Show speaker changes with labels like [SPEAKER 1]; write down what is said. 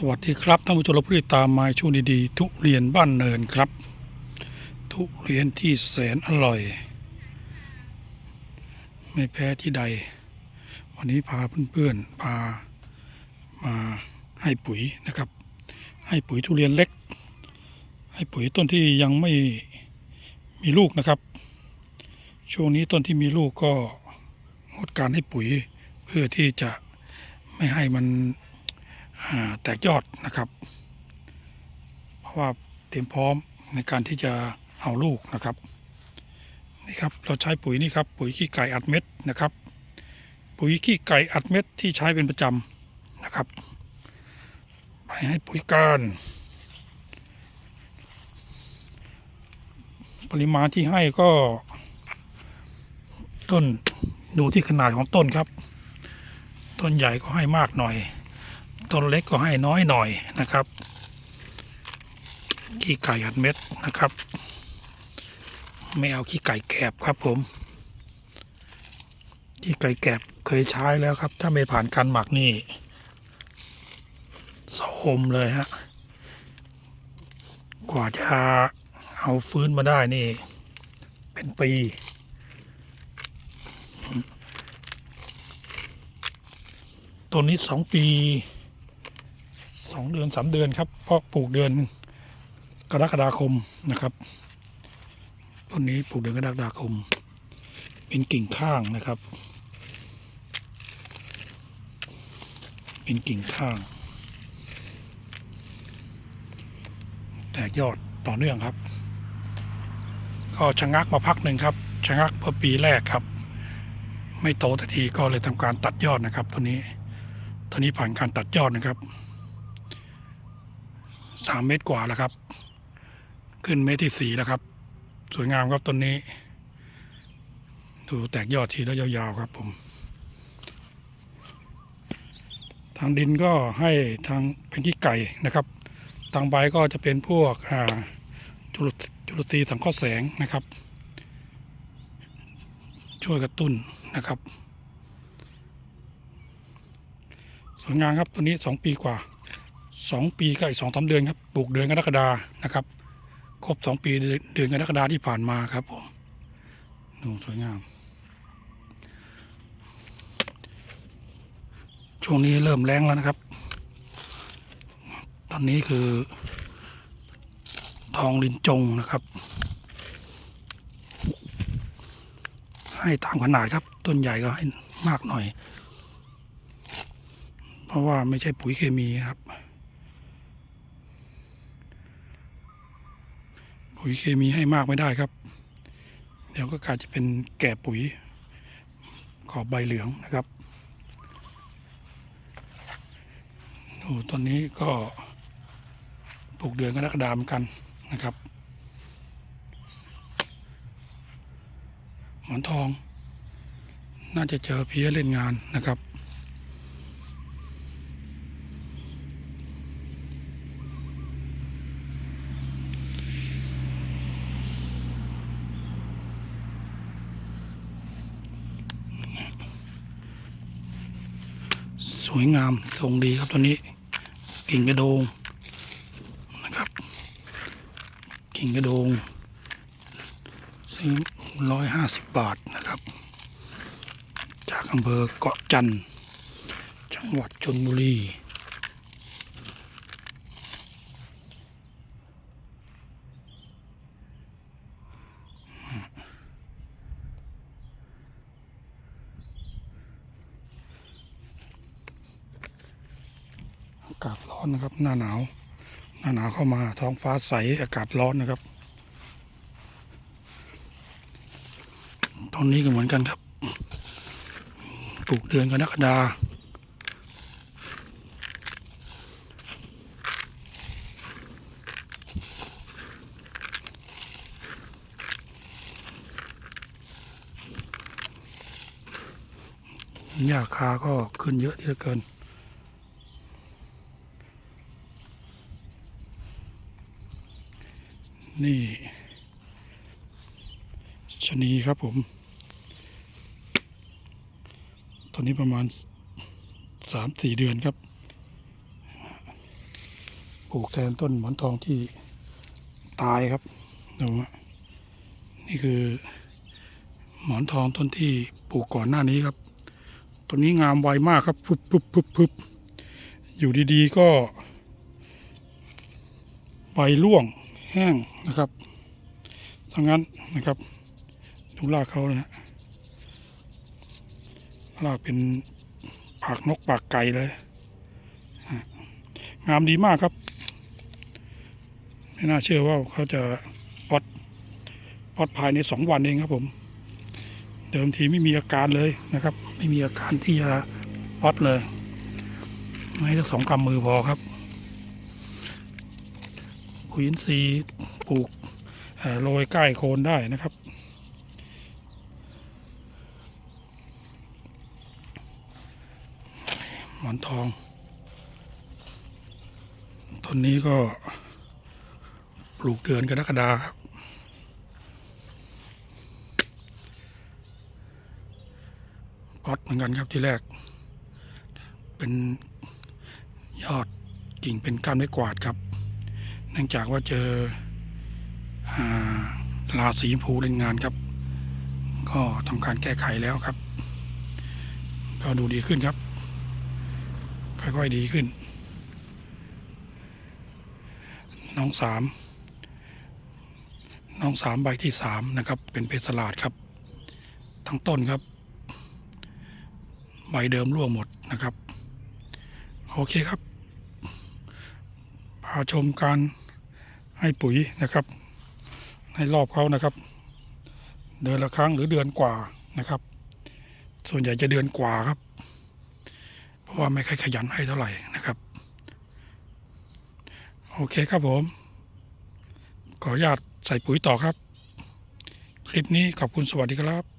[SPEAKER 1] สวัสดีครับท่านผู้ชมและผู้ติดตามมาช่วงดีๆทุเรียนบ้านเนินครับ ทุเรียนที่แสนอร่อย ไม่แพ้ที่ใด วันนี้พาเพื่อนๆพามาให้ปุ๋ยนะครับ ให้ปุ๋ยทุเรียนเล็ก ให้ปุ๋ยต้นที่ยังไม่มีลูกนะครับ ช่วงนี้ต้นที่มีลูกก็งดการให้ปุ๋ยเพื่อที่จะไม่ให้มัน แตกยอดนะครับ เพราะว่าเตรียมพร้อมในการที่จะเอาลูกนะครับนี่ครับเราใช้ปุ๋ยนี่ครับปุ๋ยขี้ไก่อัดเม็ดนะครับ ปุ๋ยขี้ไก่อัดเม็ดที่ใช้เป็นประจำนะครับไปให้ปุ๋ยการ ปริมาณที่ให้ก็ ต้นดูที่ขนาดของต้นครับ ต้นใหญ่ก็ให้มากหน่อย ต้นเล็กก็ให้น้อยหน่อยนะครับขี้ไก่อัดเม็ดนะครับ ไม่เอาขี้ไก่แกบครับผมขี้ไก่แกบเคยใช้แล้วครับ ถ้าไม่ผ่านการหมักนี่โสมเลยฮะกว่าจะเอาฟื้นมาได้นี่ เป็นปีต้นนี้สองปี สองเดือนสามเดือนครับเพราะปลูกเดือนกรกฎาคมนะครับต้นนี้ปลูกเดือนกรกฎาคม เป็นกิ่งข้างนะครับ เป็นกิ่งข้าง แตกยอดต่อเนื่องครับ ก็ชะงักมาพักหนึ่งครับชะงักเมื่อปีแรกครับ ไม่โตทันทีก็เลยทำการตัดยอดนะครับตัวนี้ตอนนี้ผ่านการตัดยอดนะครับ สามเมตรกว่าแล้วครับ ขึ้นเมตรที่สี่แล้วครับ สวยงามครับต้นนี้ ดูแตกยอดทีแล้วยาวๆครับผม ทางดินก็ให้ทางเป็นขี้ไก่นะครับ ทางใบก็จะเป็นพวกอ่าจุลจุลตรีสังเคราะห์แสงนะครับ ช่วยกระตุ้นนะครับ สวยงามครับตัวนี้สองปีกว่า สองปีกับอีกสองสาเดือนครับปลูกเดือนกรกฎานะครับ ครบสองปีเดือนกรกฎาที่ผ่านมาครับผมดูสวยงาม ช่วงนี้เริ่มแรงแล้วนะครับ ตอนนี้คือ ทองลินจงนะครับ ให้ตามขนาดครับ ต้นใหญ่ก็ให้มากหน่อย เพราะว่าไม่ใช่ปุ๋ยเคมีครับ ปุ๋ยเคมีให้มากไม่ได้ครับ เดี๋ยวก็กลายจะเป็นแก่ปุ๋ยขอบใบเหลืองนะครับดูต้นนี้ก็ปลูกเดือนกรกฎาคมกันนะครับ หมอนทอง น่าจะเจอเพี้ยเล่นงานนะครับ วยงามทรงดีครับตัวนี้ กิ่งกระโดงนะครับ กิ่งกระโดงซื้อร้อยห้าสิบบาทนะครับ จากอำเภอเกาะจันทร์จังหวัดชนบุรี อากาศร้อนนะครับ หน้าหนาว หน้าหนาวเข้ามาท้องฟ้าใสอากาศร้อนนะครับ ตอนนี้ก็เหมือนกันครับปลูกเดือนกรกฎาหญ้าคาก็ขึ้นเยอะเหลือเกิน นี่ชะนีครับผม ตอนนี้ประมาณสามสี่เดือนครับ ปลูกแทนต้นหมอนทองที่ตายครับดูนี่คือ หมอนทองต้นที่ปลูกก่อนหน้านี้ครับต้นนี้งามไวมากครับพึบพึบพึบพึบอยู่ดีๆก็ใบร่วง แห้งนะครับทั้งนั้นนะครับดูรากเขานะฮะรากเป็นปากนกปากไก่เลย งามดีมากครับ ไม่น่าเชื่อว่าเขาจะปลดปลดภายในสองวันเองครับผม เดิมทีไม่มีอาการเลยนะครับ ไม่มีอาการที่จะปลดเลยให้สักสองกำมือพอครับ ขุยอินทรีย์ปลูกโรยใกล้โคนได้นะครับ หมอนทองต้นนี้ก็ปลูกเดือนกรกฎาครับพอดเหมือนกันครับที่แรก เป็นยอดกิ่งเป็นก้านไม้กวาดครับ นื่องจากว่าเจออาราสีชมพูเล่นงานครับ ก็ทำการแก้ไขแล้วครับ ก็ดูดีขึ้นครับ ค่อยๆดีขึ้น น้องสามน้องสามใบที่สามนะครับ เป็นเพชรสลาดครับ ทั้งต้นครับ ใบเดิมร่วงหมดนะครับ โอเคครับพาชมการ ให้ปุ๋ยนะครับในรอบเขานะครับ เดือนละครั้งหรือเดือนกว่านะครับ ส่วนใหญ่จะเดือนกว่าครับ เพราะว่าไม่ค่อยขยันให้เท่าไหร่นะครับ โอเคครับผม ขออนุญาตใส่ปุ๋ยต่อครับ คลิปนี้ขอบคุณสวัสดีครับ